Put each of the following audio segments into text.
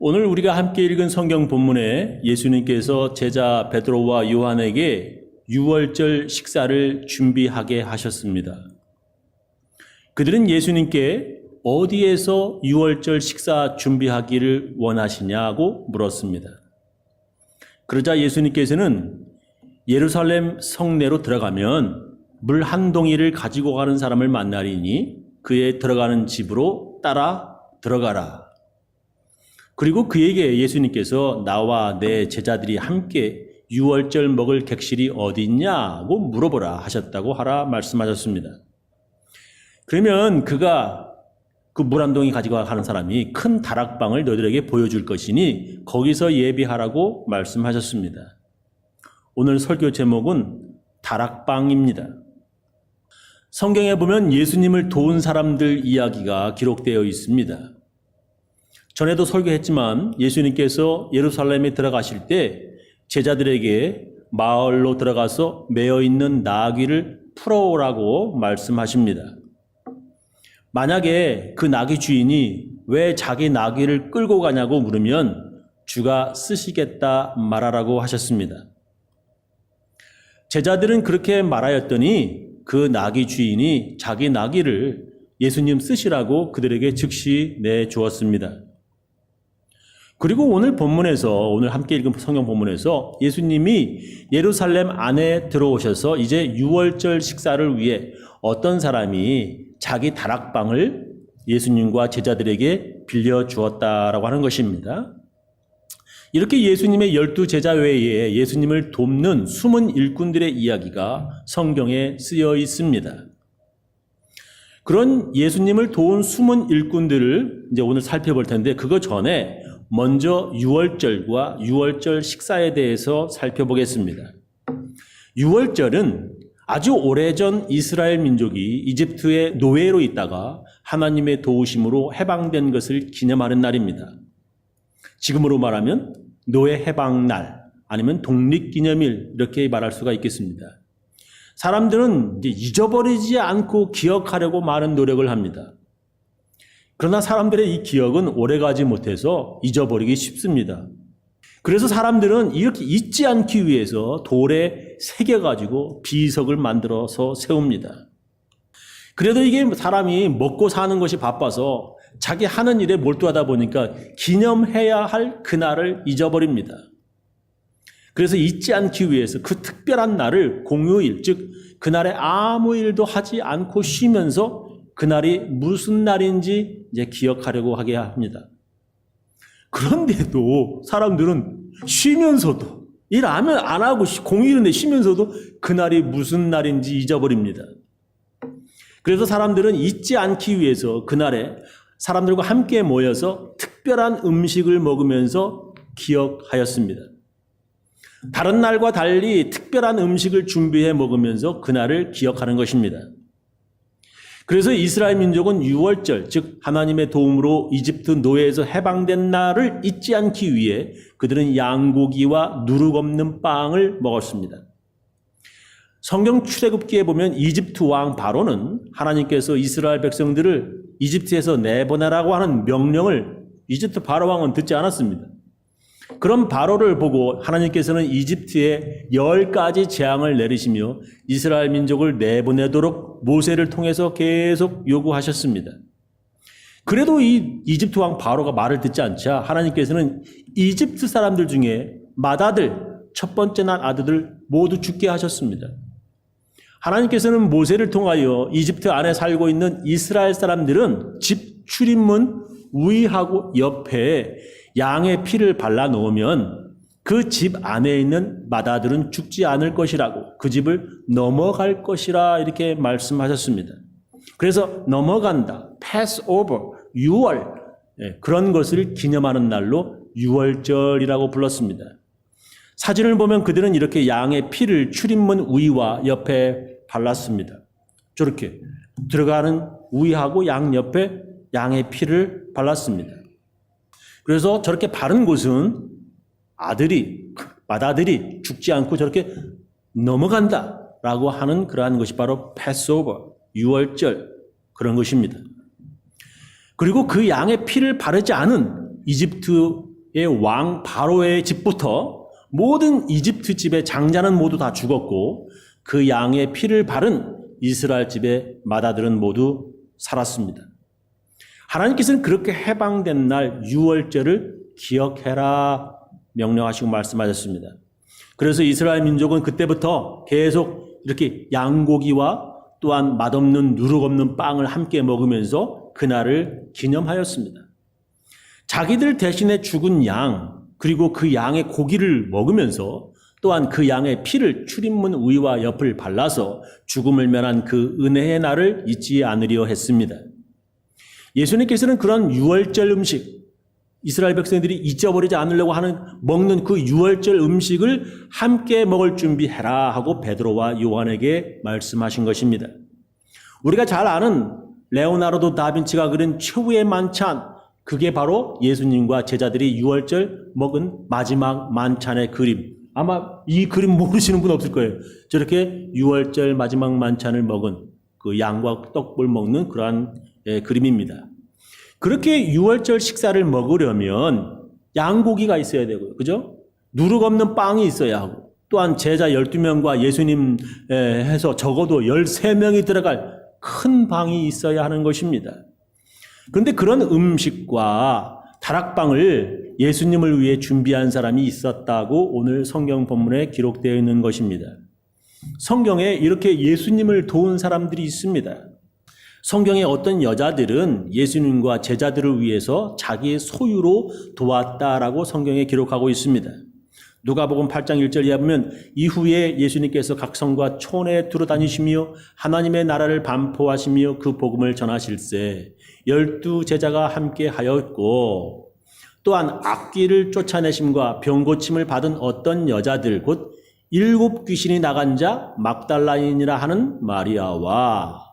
오늘 우리가 함께 읽은 성경 본문에 예수님께서 제자 베드로와 요한에게 유월절 식사를 준비하게 하셨습니다. 그들은 예수님께 어디에서 유월절 식사 준비하기를 원하시냐고 물었습니다. 그러자 예수님께서는 예루살렘 성내로 들어가면 물 한 동이를 가지고 가는 사람을 만나리니 그의 들어가는 집으로 따라 들어가라. 그리고 그에게 예수님께서 나와 내 제자들이 함께 유월절 먹을 객실이 어디 있냐고 물어보라 하셨다고 하라 말씀하셨습니다. 그러면 그가 그 물 한 동이 가지고 가는 사람이 큰 다락방을 너희들에게 보여줄 것이니 거기서 예비하라고 말씀하셨습니다. 오늘 설교 제목은 다락방입니다. 성경에 보면 예수님을 도운 사람들 이야기가 기록되어 있습니다. 전에도 설교했지만 예수님께서 예루살렘에 들어가실 때 제자들에게 마을로 들어가서 매어 있는 나귀를 풀어오라고 말씀하십니다. 만약에 그 나귀 주인이 왜 자기 나귀를 끌고 가냐고 물으면 주가 쓰시겠다 말하라고 하셨습니다. 제자들은 그렇게 말하였더니 그 나귀 주인이 자기 나귀를 예수님 쓰시라고 그들에게 즉시 내주었습니다. 그리고 오늘 본문에서 오늘 함께 읽은 성경 본문에서 예수님이 예루살렘 안에 들어오셔서 이제 유월절 식사를 위해 어떤 사람이 자기 다락방을 예수님과 제자들에게 빌려 주었다라고 하는 것입니다. 이렇게 예수님의 열두 제자 외에 예수님을 돕는 숨은 일꾼들의 이야기가 성경에 쓰여 있습니다. 그런 예수님을 도운 숨은 일꾼들을 이제 오늘 살펴볼 텐데 그거 전에 먼저 유월절과 유월절 식사에 대해서 살펴보겠습니다. 유월절은 아주 오래전 이스라엘 민족이 이집트의 노예로 있다가 하나님의 도우심으로 해방된 것을 기념하는 날입니다. 지금으로 말하면 노예 해방 날 아니면 독립기념일 이렇게 말할 수가 있겠습니다. 사람들은 잊어버리지 않고 기억하려고 많은 노력을 합니다. 그러나 사람들의 이 기억은 오래가지 못해서 잊어버리기 쉽습니다. 그래서 사람들은 이렇게 잊지 않기 위해서 돌에 새겨가지고 비석을 만들어서 세웁니다. 그래도 이게 사람이 먹고 사는 것이 바빠서 자기 하는 일에 몰두하다 보니까 기념해야 할 그날을 잊어버립니다. 그래서 잊지 않기 위해서 그 특별한 날을 공휴일, 즉, 그날에 아무 일도 하지 않고 쉬면서 그날이 무슨 날인지 이제 기억하려고 하게 합니다. 그런데도 사람들은 쉬면서도 일안 하고 공휴일인데 쉬면서도 그날이 무슨 날인지 잊어버립니다. 그래서 사람들은 잊지 않기 위해서 그날에 사람들과 함께 모여서 특별한 음식을 먹으면서 기억하였습니다. 다른 날과 달리 특별한 음식을 준비해 먹으면서 그날을 기억하는 것입니다. 그래서 이스라엘 민족은 6월절, 즉 하나님의 도움으로 이집트 노예에서 해방된 날을 잊지 않기 위해 그들은 양고기와 누룩 없는 빵을 먹었습니다. 성경 출애굽기에 보면 이집트 왕 바로는 하나님께서 이스라엘 백성들을 이집트에서 내보내라고 하는 명령을 이집트 바로 왕은 듣지 않았습니다. 그런 바로를 보고 하나님께서는 이집트에 열 가지 재앙을 내리시며 이스라엘 민족을 내보내도록 모세를 통해서 계속 요구하셨습니다. 그래도 이 이집트 왕 바로가 말을 듣지 않자 하나님께서는 이집트 사람들 중에 맏아들, 첫 번째 난 아들들 모두 죽게 하셨습니다. 하나님께서는 모세를 통하여 이집트 안에 살고 있는 이스라엘 사람들은 집 출입문 위하고 옆에 양의 피를 발라 놓으면 그 집 안에 있는 마다들은 죽지 않을 것이라고 그 집을 넘어갈 것이라 이렇게 말씀하셨습니다. 그래서 넘어간다, pass over, 6월 예, 그런 것을 기념하는 날로 6월절이라고 불렀습니다. 사진을 보면 그들은 이렇게 양의 피를 출입문 위와 옆에 발랐습니다. 저렇게 들어가는 위하고 양 옆에 양의 피를 발랐습니다. 그래서 저렇게 바른 곳은 아들이, 맏아들이 죽지 않고 저렇게 넘어간다 라고 하는 그러한 것이 바로 패스오버, 유월절 그런 것입니다. 그리고 그 양의 피를 바르지 않은 이집트의 왕 바로의 집부터 모든 이집트 집의 장자는 모두 다 죽었고 그 양의 피를 바른 이스라엘 집의 마다들은 모두 살았습니다. 하나님께서는 그렇게 해방된 날 유월절을 기억해라 명령하시고 말씀하셨습니다. 그래서 이스라엘 민족은 그때부터 계속 이렇게 양고기와 또한 맛없는 누룩 없는 빵을 함께 먹으면서 그날을 기념하였습니다. 자기들 대신에 죽은 양, 그리고 그 양의 고기를 먹으면서 또한 그 양의 피를 출입문 위와 옆을 발라서 죽음을 면한 그 은혜의 날을 잊지 않으려 했습니다. 예수님께서는 그런 유월절 음식, 이스라엘 백성들이 잊어버리지 않으려고 하는 먹는 그 유월절 음식을 함께 먹을 준비해라 하고 베드로와 요한에게 말씀하신 것입니다. 우리가 잘 아는 레오나르도 다빈치가 그린 최후의 만찬 그게 바로 예수님과 제자들이 유월절 먹은 마지막 만찬의 그림. 아마 이 그림 모르시는 분 없을 거예요. 저렇게 유월절 마지막 만찬을 먹은 그 양과 떡을 먹는 그러한 예, 그림입니다. 그렇게 유월절 식사를 먹으려면 양고기가 있어야 되고요. 그죠? 누룩 없는 빵이 있어야 하고 또한 제자 12명과 예수님 에, 해서 적어도 13명이 들어갈 큰 방이 있어야 하는 것입니다. 그런데 그런 음식과 다락방을 예수님을 위해 준비한 사람이 있었다고 오늘 성경 본문에 기록되어 있는 것입니다. 성경에 이렇게 예수님을 도운 사람들이 있습니다. 성경의 어떤 여자들은 예수님과 제자들을 위해서 자기의 소유로 도왔다라고 성경에 기록하고 있습니다. 누가복음 8장 1절 이하 보면 이후에 예수님께서 각 성과 촌에 두루 다니시며 하나님의 나라를 반포하시며 그 복음을 전하실세 열두 제자가 함께 하였고 또한 악귀를 쫓아내심과 병 고침을 받은 어떤 여자들 곧 일곱 귀신이 나간 자 막달라인이라 하는 마리아와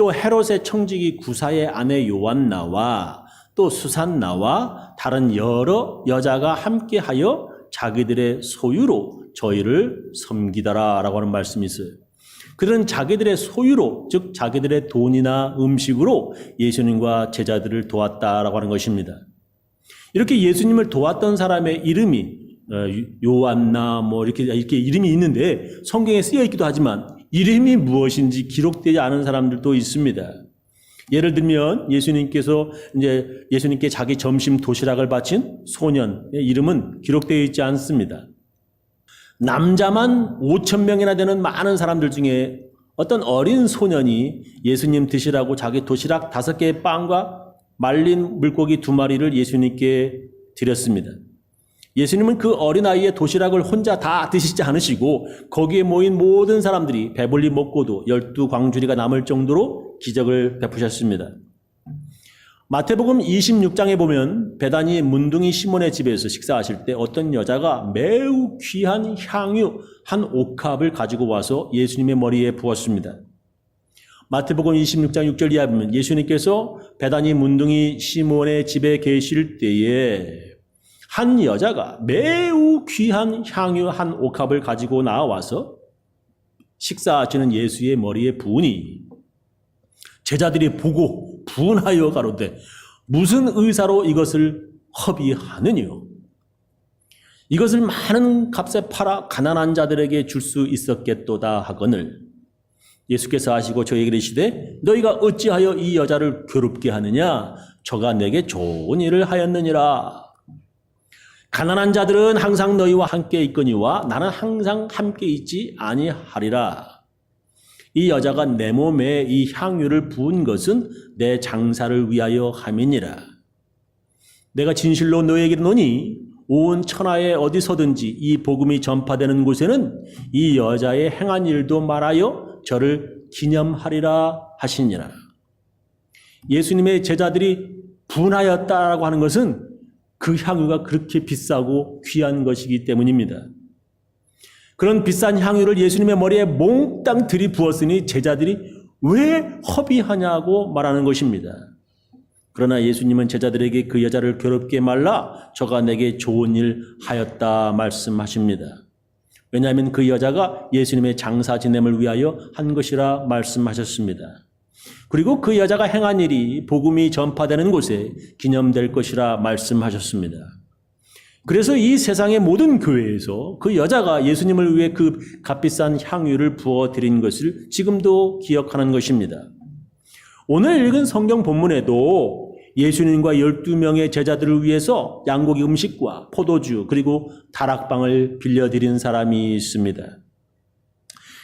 또 헤롯의 청지기 구사의 아내 요한나와 또 수산나와 다른 여러 여자가 함께하여 자기들의 소유로 저희를 섬기더라라고 하는 말씀이 있어요. 그들은 자기들의 소유로 즉 자기들의 돈이나 음식으로 예수님과 제자들을 도왔다라고 하는 것입니다. 이렇게 예수님을 도왔던 사람의 이름이 어, 요한나 뭐 이렇게 이렇게 이름이 있는데 성경에 쓰여 있기도 하지만 이름이 무엇인지 기록되지 않은 사람들도 있습니다. 예를 들면 예수님께서 이제 예수님께 자기 점심 도시락을 바친 소년의 이름은 기록되어 있지 않습니다. 남자만 5천 명이나 되는 많은 사람들 중에 어떤 어린 소년이 예수님 드시라고 자기 도시락 다섯 개의 빵과 말린 물고기 두 마리를 예수님께 드렸습니다. 예수님은 그 어린아이의 도시락을 혼자 다 드시지 않으시고 거기에 모인 모든 사람들이 배불리 먹고도 열두 광주리가 남을 정도로 기적을 베푸셨습니다. 마태복음 26장에 보면 베다니 문둥이 시몬의 집에서 식사하실 때 어떤 여자가 매우 귀한 향유 한 옥합을 가지고 와서 예수님의 머리에 부었습니다. 마태복음 26장 6절 이하 보면 예수님께서 베다니 문둥이 시몬의 집에 계실 때에 한 여자가 매우 귀한 향유 한 옥합을 가지고 나와서 식사하시는 예수의 머리에 부으니 제자들이 보고 분하여 가로되 무슨 의사로 이것을 허비하느뇨? 이것을 많은 값에 팔아 가난한 자들에게 줄 수 있었겠도다 하거늘 예수께서 하시고 저에게 이르시되 너희가 어찌하여 이 여자를 괴롭게 하느냐? 저가 내게 좋은 일을 하였느니라. 가난한 자들은 항상 너희와 함께 있거니와 나는 항상 함께 있지 아니하리라. 이 여자가 내 몸에 이 향유를 부은 것은 내 장사를 위하여 함이니라. 내가 진실로 너에게 이르노니 온 천하에 어디서든지 이 복음이 전파되는 곳에는 이 여자의 행한 일도 말하여 저를 기념하리라 하시니라. 예수님의 제자들이 분하였다라고 하는 것은 그 향유가 그렇게 비싸고 귀한 것이기 때문입니다. 그런 비싼 향유를 예수님의 머리에 몽땅 들이부었으니 제자들이 왜 허비하냐고 말하는 것입니다. 그러나 예수님은 제자들에게 그 여자를 괴롭게 말라 저가 내게 좋은 일 하였다 말씀하십니다. 왜냐하면 그 여자가 예수님의 장사 지냄을 위하여 한 것이라 말씀하셨습니다. 그리고 그 여자가 행한 일이 복음이 전파되는 곳에 기념될 것이라 말씀하셨습니다. 그래서 이 세상의 모든 교회에서 그 여자가 예수님을 위해 그 값비싼 향유를 부어 드린 것을 지금도 기억하는 것입니다. 오늘 읽은 성경 본문에도 예수님과 12명의 제자들을 위해서 양고기 음식과 포도주 그리고 다락방을 빌려드린 사람이 있습니다.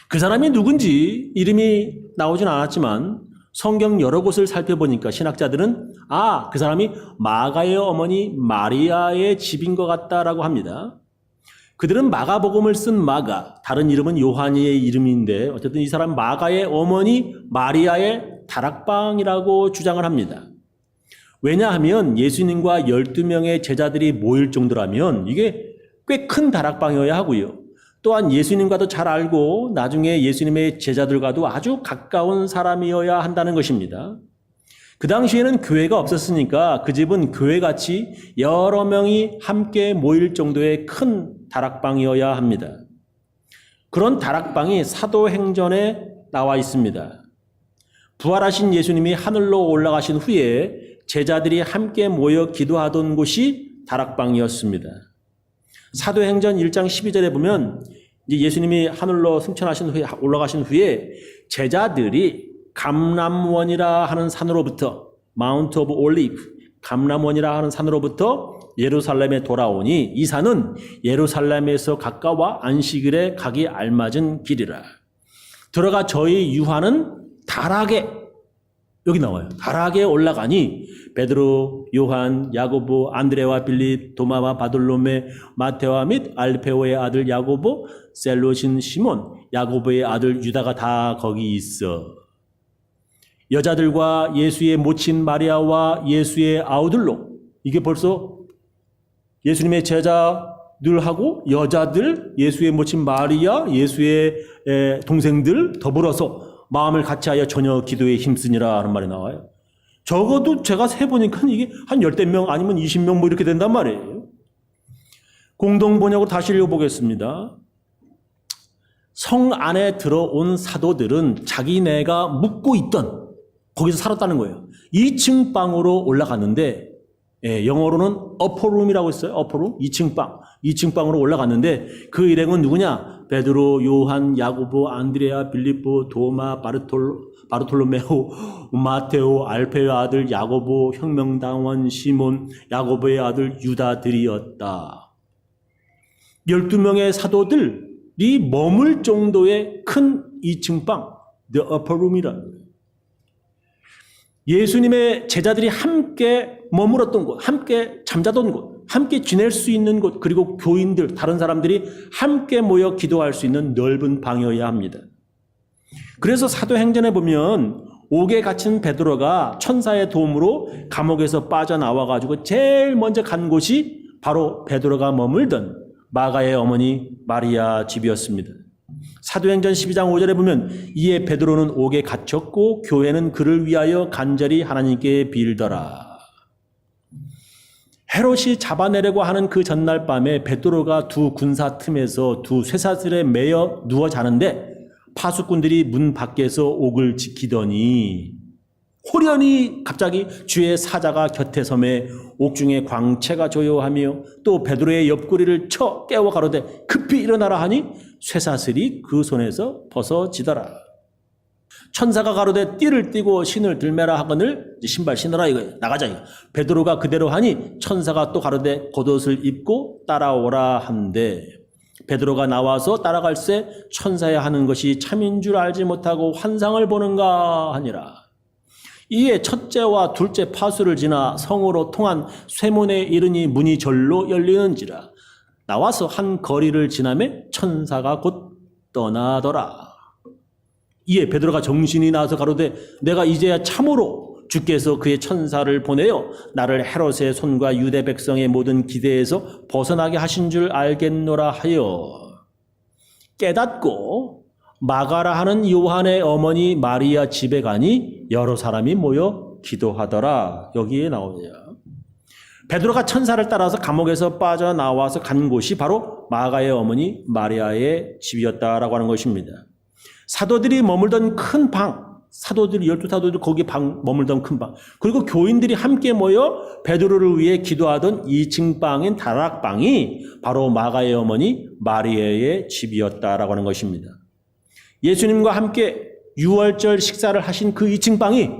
그 사람이 누군지 이름이 나오진 않았지만 성경 여러 곳을 살펴보니까 신학자들은 아, 그 사람이 마가의 어머니 마리아의 집인 것 같다라고 합니다. 그들은 마가복음을 쓴 마가, 다른 이름은 요한이의 이름인데 어쨌든 이 사람 마가의 어머니 마리아의 다락방이라고 주장을 합니다. 왜냐하면 예수님과 12명의 제자들이 모일 정도라면 이게 꽤 큰 다락방이어야 하고요. 또한 예수님과도 잘 알고 나중에 예수님의 제자들과도 아주 가까운 사람이어야 한다는 것입니다. 그 당시에는 교회가 없었으니까 그 집은 교회같이 여러 명이 함께 모일 정도의 큰 다락방이어야 합니다. 그런 다락방이 사도행전에 나와 있습니다. 부활하신 예수님이 하늘로 올라가신 후에 제자들이 함께 모여 기도하던 곳이 다락방이었습니다. 사도행전 1장 12절에 보면 이제 예수님이 하늘로 승천하신 후에 올라가신 후에 제자들이 감람원이라 하는 산으로부터 마운트 오브 올리브 감람원이라 하는 산으로부터 예루살렘에 돌아오니 이 산은 예루살렘에서 가까워 안식일에 가기 알맞은 길이라. 들어가 저희 유하는 다락에 여기 나와요. 다락에 올라가니 베드로, 요한, 야고보, 안드레와 빌립, 도마와 바돌로메, 마테와 및 알페오의 아들 야고보, 셀로신 시몬, 야고보의 아들 유다가 다 거기 있어. 여자들과 예수의 모친 마리아와 예수의 아우들로 이게 벌써 예수님의 제자들하고 여자들, 예수의 모친 마리아, 예수의 동생들 더불어서 마음을 같이하여 전혀 기도에 힘쓰니라 하는 말이 나와요. 적어도 제가 세보니까 이게 한 열대 명 아니면 20명 뭐 이렇게 된단 말이에요. 공동 번역으로 다시 읽어보겠습니다. 성 안에 들어온 사도들은 자기네가 묵고 있던 거기서 살았다는 거예요. 2층 방으로 올라갔는데 예, 영어로는 어퍼룸이라고 했어요. 어퍼룸 2층 방. 2층 방으로 올라갔는데 그 일행은 누구냐? 베드로, 요한, 야고보, 안드레아, 빌립보, 도마, 바르톨, 바르톨로메오, 마테오, 알페의 아들 야고보, 혁명당원 시몬, 야고보의 아들 유다들이었다. 12명의 사도들이 머물 정도의 큰 2층 방, the upper room이라. 예수님의 제자들이 함께 머물었던 곳, 함께 잠자던 곳, 함께 지낼 수 있는 곳, 그리고 교인들, 다른 사람들이 함께 모여 기도할 수 있는 넓은 방이어야 합니다. 그래서 사도행전에 보면 옥에 갇힌 베드로가 천사의 도움으로 감옥에서 빠져나와 가지고 제일 먼저 간 곳이 바로 베드로가 머물던 마가의 어머니 마리아 집이었습니다. 사도행전 12장 5절에 보면 이에 베드로는 옥에 갇혔고 교회는 그를 위하여 간절히 하나님께 빌더라. 헤롯이 잡아내려고 하는 그 전날 밤에 베드로가 두 군사 틈에서 두 쇠사슬에 매여 누워 자는데 파수꾼들이 문 밖에서 옥을 지키더니 호련히 갑자기 주의 사자가 곁에 섬에 옥중에 광채가 조요하며 또 베드로의 옆구리를 쳐 깨워 가로되 급히 일어나라 하니 쇠사슬이 그 손에서 벗어지더라. 천사가 가로되 띠를 띠고 신을 들매라 하거늘 신발 신어라 이거 나가자 이거. 베드로가 그대로 하니 천사가 또 가로되 겉옷을 입고 따라오라 한데 베드로가 나와서 따라갈새 천사야 하는 것이 참인 줄 알지 못하고 환상을 보는가 하니라. 이에 첫째와 둘째 파수를 지나 성으로 통한 쇠문에 이르니 문이 절로 열리는지라. 나와서 한 거리를 지나매 천사가 곧 떠나더라. 이에 베드로가 정신이 나서 가로되 내가 이제야 참으로 주께서 그의 천사를 보내어 나를 헤롯의 손과 유대 백성의 모든 기대에서 벗어나게 하신 줄 알겠노라 하여 깨닫고 마가라 하는 요한의 어머니 마리아 집에 가니 여러 사람이 모여 기도하더라. 여기에 나오네요. 베드로가 천사를 따라서 감옥에서 빠져나와서 간 곳이 바로 마가의 어머니 마리아의 집이었다라고 하는 것입니다. 사도들이 머물던 큰 방, 사도들 열두 사도들 거기 방 머물던 큰 방. 그리고 교인들이 함께 모여 베드로를 위해 기도하던 2층 방인 다락방이 바로 마가의 어머니 마리아의 집이었다라고 하는 것입니다. 예수님과 함께 유월절 식사를 하신 그 2층 방이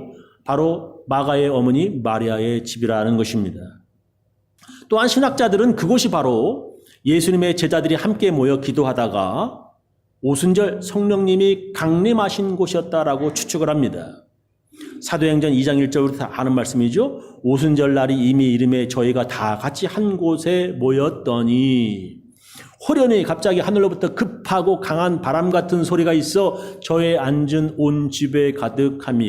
바로 마가의 어머니 마리아의 집이라는 것입니다. 또한 신학자들은 그곳이 바로 예수님의 제자들이 함께 모여 기도하다가 오순절 성령님이 강림하신 곳이었다라고 추측을 합니다. 사도행전 2장 1절부터 하는 말씀이죠. 오순절 날이 이미 이름에 저희가 다 같이 한 곳에 모였더니 호련히 갑자기 하늘로부터 급하고 강한 바람 같은 소리가 있어 저의 앉은 온 집에 가득하며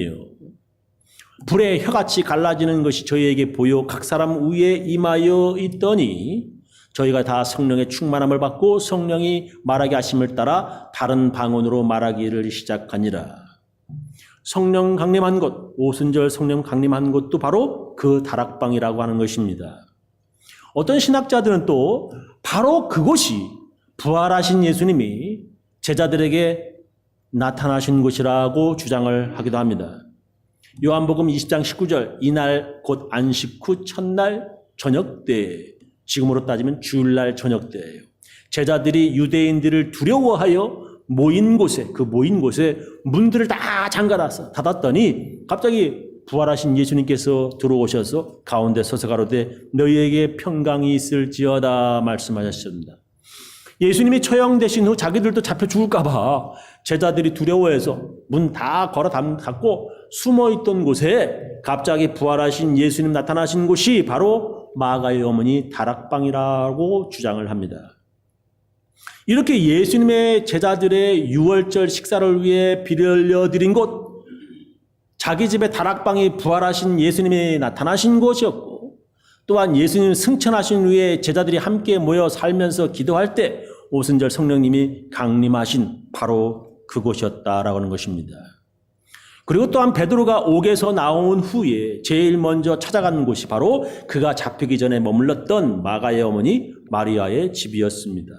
불에 혀같이 갈라지는 것이 저희에게 보여 각 사람 위에 임하여 있더니 저희가 다 성령의 충만함을 받고 성령이 말하게 하심을 따라 다른 방언으로 말하기를 시작하니라. 성령 강림한 곳, 오순절 성령 강림한 곳도 바로 그 다락방이라고 하는 것입니다. 어떤 신학자들은 또 바로 그곳이 부활하신 예수님이 제자들에게 나타나신 곳이라고 주장을 하기도 합니다. 요한복음 20장 19절 이날 곧 안식 후 첫날 저녁 때 지금으로 따지면 주일날 저녁 때예요. 제자들이 유대인들을 두려워하여 모인 곳에 그 모인 곳에 문들을 다 잠가놨어 닫았더니 갑자기 부활하신 예수님께서 들어오셔서 가운데 서서 가로되 너희에게 평강이 있을지어다 말씀하셨습니다. 예수님이 처형되신 후 자기들도 잡혀 죽을까봐 제자들이 두려워해서 문 다 걸어 닫고 숨어 있던 곳에 갑자기 부활하신 예수님 나타나신 곳이 바로 마가의 어머니 다락방이라고 주장을 합니다. 이렇게 예수님의 제자들의 유월절 식사를 위해 빌려 드린 곳, 자기 집의 다락방이 부활하신 예수님이 나타나신 곳이었고, 또한 예수님 승천하신 후에 제자들이 함께 모여 살면서 기도할 때 오순절 성령님이 강림하신 바로 그곳이었다라고 하는 것입니다. 그리고 또한 베드로가 옥에서 나온 후에 제일 먼저 찾아간 곳이 바로 그가 잡히기 전에 머물렀던 마가의 어머니 마리아의 집이었습니다.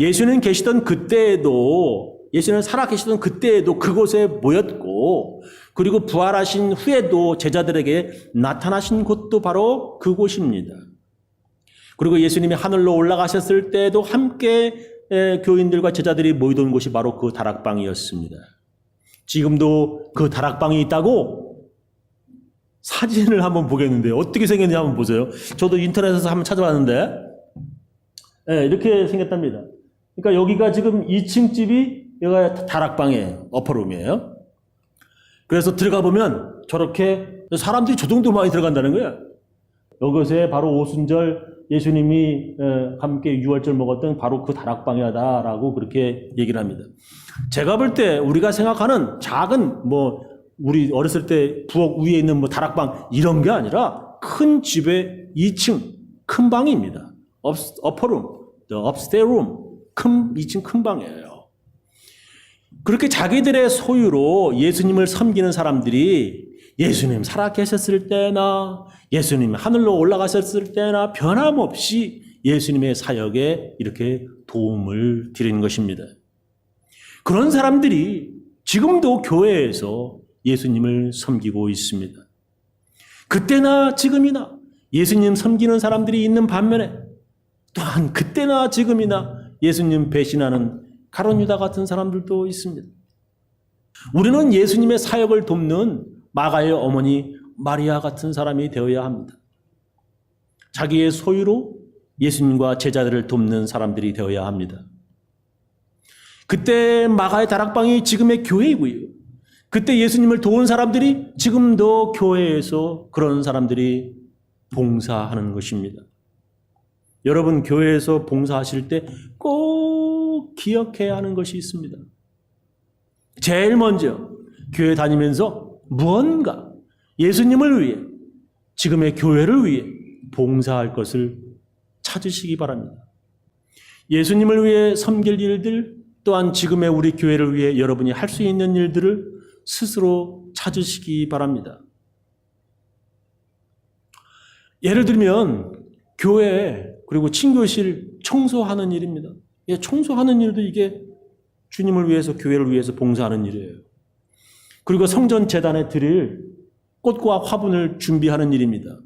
예수는 계시던 그때에도 예수는 살아 계시던 그때에도 그곳에 모였고 그리고 부활하신 후에도 제자들에게 나타나신 곳도 바로 그곳입니다. 그리고 예수님이 하늘로 올라가셨을 때도 함께 교인들과 제자들이 모이던 곳이 바로 그 다락방이었습니다. 지금도 그 다락방이 있다고 사진을 한번 보겠는데 어떻게 생겼는지 한번 보세요. 저도 인터넷에서 한번 찾아봤는데 네, 이렇게 생겼답니다. 그러니까 여기가 지금 2층 집이 여기가 다락방이에요. 어퍼룸이에요. 그래서 들어가 보면 저렇게 사람들이 저 정도 많이 들어간다는 거야. 이것에 바로 오순절 예수님이 함께 유월절 먹었던 바로 그 다락방이다라고 그렇게 얘기를 합니다. 제가 볼 때 우리가 생각하는 작은 뭐 우리 어렸을 때 부엌 위에 있는 뭐 다락방 이런 게 아니라 큰 집의 2층 큰 방입니다. 업, 어퍼룸, 업스테룸 큰 2층 큰 방이에요. 그렇게 자기들의 소유로 예수님을 섬기는 사람들이 예수님 살아 계셨을 때나 예수님 하늘로 올라가셨을 때나 변함없이 예수님의 사역에 이렇게 도움을 드리는 것입니다. 그런 사람들이 지금도 교회에서 예수님을 섬기고 있습니다. 그때나 지금이나 예수님 섬기는 사람들이 있는 반면에 또한 그때나 지금이나 예수님 배신하는 가론 유다 같은 사람들도 있습니다. 우리는 예수님의 사역을 돕는 마가의 어머니 마리아 같은 사람이 되어야 합니다. 자기의 소유로 예수님과 제자들을 돕는 사람들이 되어야 합니다. 그때 마가의 다락방이 지금의 교회이고요. 그때 예수님을 도운 사람들이 지금도 교회에서 그런 사람들이 봉사하는 것입니다. 여러분 교회에서 봉사하실 때 꼭 기억해야 하는 것이 있습니다. 제일 먼저 교회 다니면서 무언가 예수님을 위해 지금의 교회를 위해 봉사할 것을 찾으시기 바랍니다. 예수님을 위해 섬길 일들 또한 지금의 우리 교회를 위해 여러분이 할 수 있는 일들을 스스로 찾으시기 바랍니다. 예를 들면 교회 그리고 친교실 청소하는 일입니다. 예, 청소하는 일도 이게 주님을 위해서 교회를 위해서 봉사하는 일이에요. 그리고 성전 재단에 드릴 꽃과 화분을 준비하는 일입니다.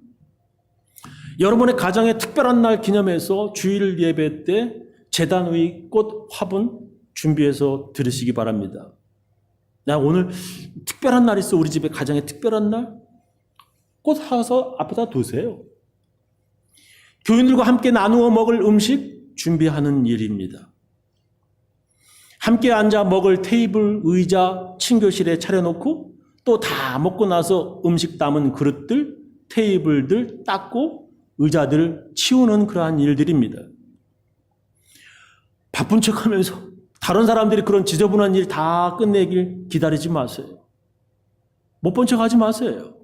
여러분의 가정의 특별한 날 기념해서 주일 예배 때 재단 의꽃 화분 준비해서 들으시기 바랍니다. 나 오늘 특별한 날 있어 우리 집에 가정에 특별한 날? 꽃 사서 앞에다 두세요. 교인들과 함께 나누어 먹을 음식 준비하는 일입니다. 함께 앉아 먹을 테이블, 의자, 친교실에 차려놓고 또 다 먹고 나서 음식 담은 그릇들, 테이블들 닦고 의자들 치우는 그러한 일들입니다. 바쁜 척 하면서 다른 사람들이 그런 지저분한 일 다 끝내길 기다리지 마세요. 못 본 척 하지 마세요.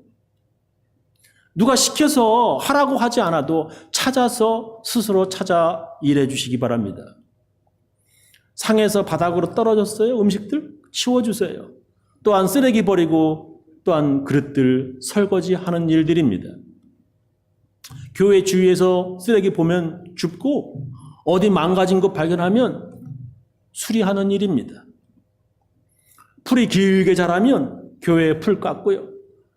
누가 시켜서 하라고 하지 않아도 찾아서 스스로 찾아 일해 주시기 바랍니다. 상에서 바닥으로 떨어졌어요. 음식들 치워주세요. 또한 쓰레기 버리고 또한 그릇들 설거지 하는 일들입니다. 교회 주위에서 쓰레기 보면 줍고 어디 망가진 것 발견하면 수리하는 일입니다. 풀이 길게 자라면 교회에 풀 깎고요.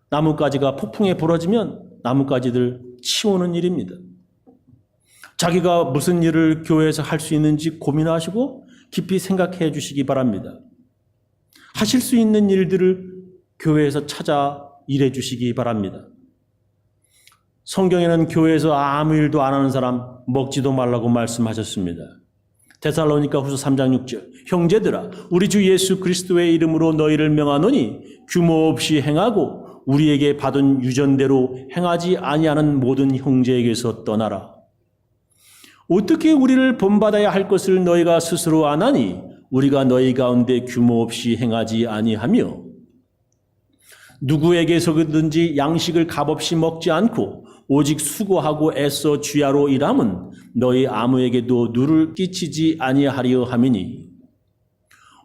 나뭇가지가 폭풍에 부러지면 나뭇가지들 치우는 일입니다. 자기가 무슨 일을 교회에서 할 수 있는지 고민하시고 깊이 생각해 주시기 바랍니다. 하실 수 있는 일들을 교회에서 찾아 일해 주시기 바랍니다. 성경에는 교회에서 아무 일도 안 하는 사람 먹지도 말라고 말씀하셨습니다. 데살로니가 후서 3장 6절 형제들아 우리 주 예수 그리스도의 이름으로 너희를 명하노니 규모 없이 행하고 우리에게 받은 유전대로 행하지 아니하는 모든 형제에게서 떠나라. 어떻게 우리를 본받아야 할 것을 너희가 스스로 아나니 우리가 너희 가운데 규모 없이 행하지 아니하며 누구에게서든지 양식을 값없이 먹지 않고 오직 수고하고 애써 주야로 일함은 너희 아무에게도 누를 끼치지 아니하려 함이니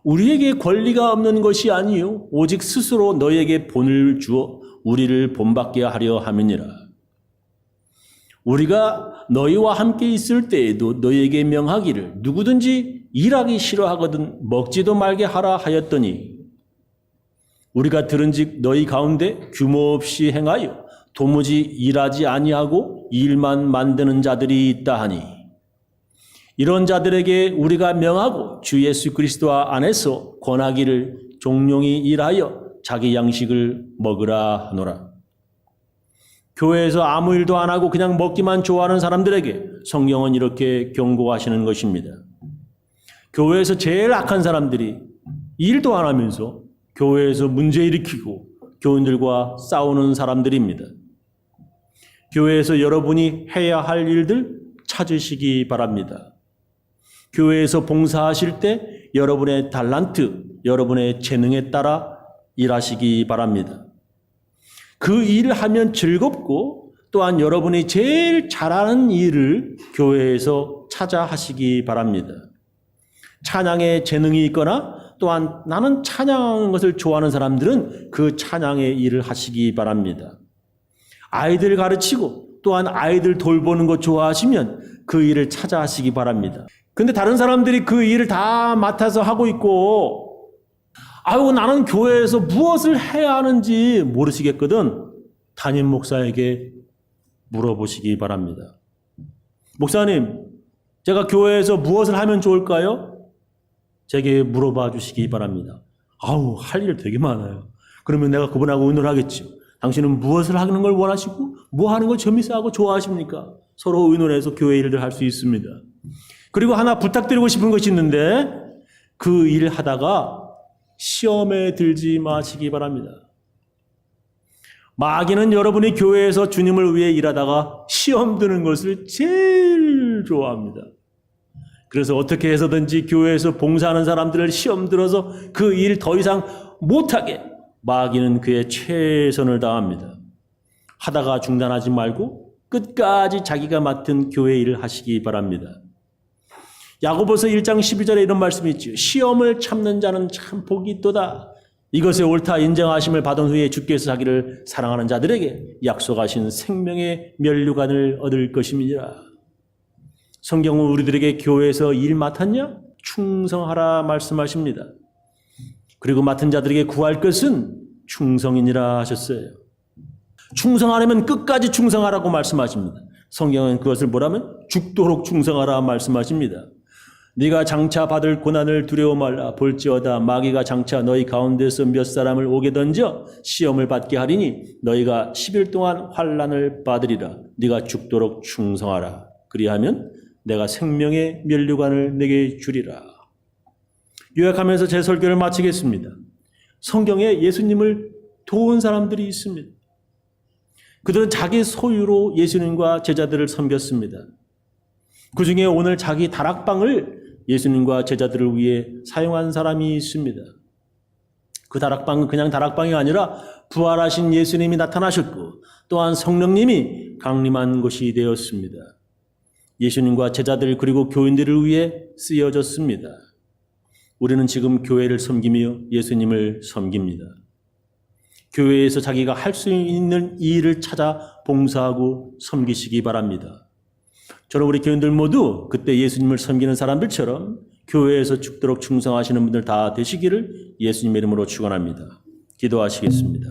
우리에게 권리가 없는 것이 아니요 오직 스스로 너희에게 본을 주어 우리를 본받게 하려 함이니라. 우리가 너희와 함께 있을 때에도 너희에게 명하기를 누구든지 일하기 싫어하거든 먹지도 말게 하라 하였더니 우리가 들은즉 너희 가운데 규모 없이 행하여 도무지 일하지 아니하고 일만 만드는 자들이 있다 하니 이런 자들에게 우리가 명하고 주 예수 그리스도 안에서 권하기를 종용히 일하여 자기 양식을 먹으라 하노라. 교회에서 아무 일도 안 하고 그냥 먹기만 좋아하는 사람들에게 성경은 이렇게 경고하시는 것입니다. 교회에서 제일 악한 사람들이 일도 안 하면서 교회에서 문제 일으키고 교인들과 싸우는 사람들입니다. 교회에서 여러분이 해야 할 일들 찾으시기 바랍니다. 교회에서 봉사하실 때 여러분의 달란트, 여러분의 재능에 따라 일하시기 바랍니다. 그 일을 하면 즐겁고 또한 여러분이 제일 잘하는 일을 교회에서 찾아 하시기 바랍니다. 찬양에 재능이 있거나 또한 나는 찬양하는 것을 좋아하는 사람들은 그 찬양의 일을 하시기 바랍니다. 아이들 가르치고 또한 아이들 돌보는 것 좋아하시면 그 일을 찾아 하시기 바랍니다. 근데 다른 사람들이 그 일을 다 맡아서 하고 있고, 아유, 나는 교회에서 무엇을 해야 하는지 모르시겠거든. 담임 목사에게 물어보시기 바랍니다. 목사님, 제가 교회에서 무엇을 하면 좋을까요? 제게 물어봐 주시기 바랍니다. 아우, 할 일 되게 많아요. 그러면 내가 그분하고 의논을 하겠죠. 당신은 무엇을 하는 걸 원하시고, 뭐 하는 걸 재밌어하고 좋아하십니까? 서로 의논해서 교회 일을 할 수 있습니다. 그리고 하나 부탁드리고 싶은 것이 있는데, 그 일 하다가 시험에 들지 마시기 바랍니다. 마귀는 여러분이 교회에서 주님을 위해 일하다가 시험 드는 것을 제일 좋아합니다. 그래서 어떻게 해서든지 교회에서 봉사하는 사람들을 시험 들어서 그 일 더 이상 못하게 마귀는 그의 최선을 다합니다. 하다가 중단하지 말고 끝까지 자기가 맡은 교회 일을 하시기 바랍니다. 야고보서 1장 12절에 이런 말씀이 있죠. 시험을 참는 자는 참 복이 있도다. 이것에 옳다 인정하심을 받은 후에 주께서 자기를 사랑하는 자들에게 약속하신 생명의 면류관을 얻을 것임이니라. 성경은 우리들에게 교회에서 일 맡았냐? 충성하라 말씀하십니다. 그리고 맡은 자들에게 구할 것은 충성이니라 하셨어요. 충성하려면 끝까지 충성하라고 말씀하십니다. 성경은 그것을 뭐라면 죽도록 충성하라 말씀하십니다. 네가 장차 받을 고난을 두려워 말라 볼지어다 마귀가 장차 너희 가운데서 몇 사람을 오게 던져 시험을 받게 하리니 너희가 10일 동안 환란을 받으리라 네가 죽도록 충성하라 그리하면 내가 생명의 면류관을 내게 주리라 요약하면서 제 설교를 마치겠습니다. 성경에 예수님을 도운 사람들이 있습니다. 그들은 자기 소유로 예수님과 제자들을 섬겼습니다. 그 중에 오늘 자기 다락방을 예수님과 제자들을 위해 사용한 사람이 있습니다. 그 다락방은 그냥 다락방이 아니라 부활하신 예수님이 나타나셨고 또한 성령님이 강림한 곳이 되었습니다. 예수님과 제자들 그리고 교인들을 위해 쓰여졌습니다. 우리는 지금 교회를 섬기며 예수님을 섬깁니다. 교회에서 자기가 할 수 있는 일을 찾아 봉사하고 섬기시기 바랍니다. 저는 우리 교인들 모두 그때 예수님을 섬기는 사람들처럼 교회에서 죽도록 충성하시는 분들 다 되시기를 예수님의 이름으로 축원합니다. 기도하시겠습니다.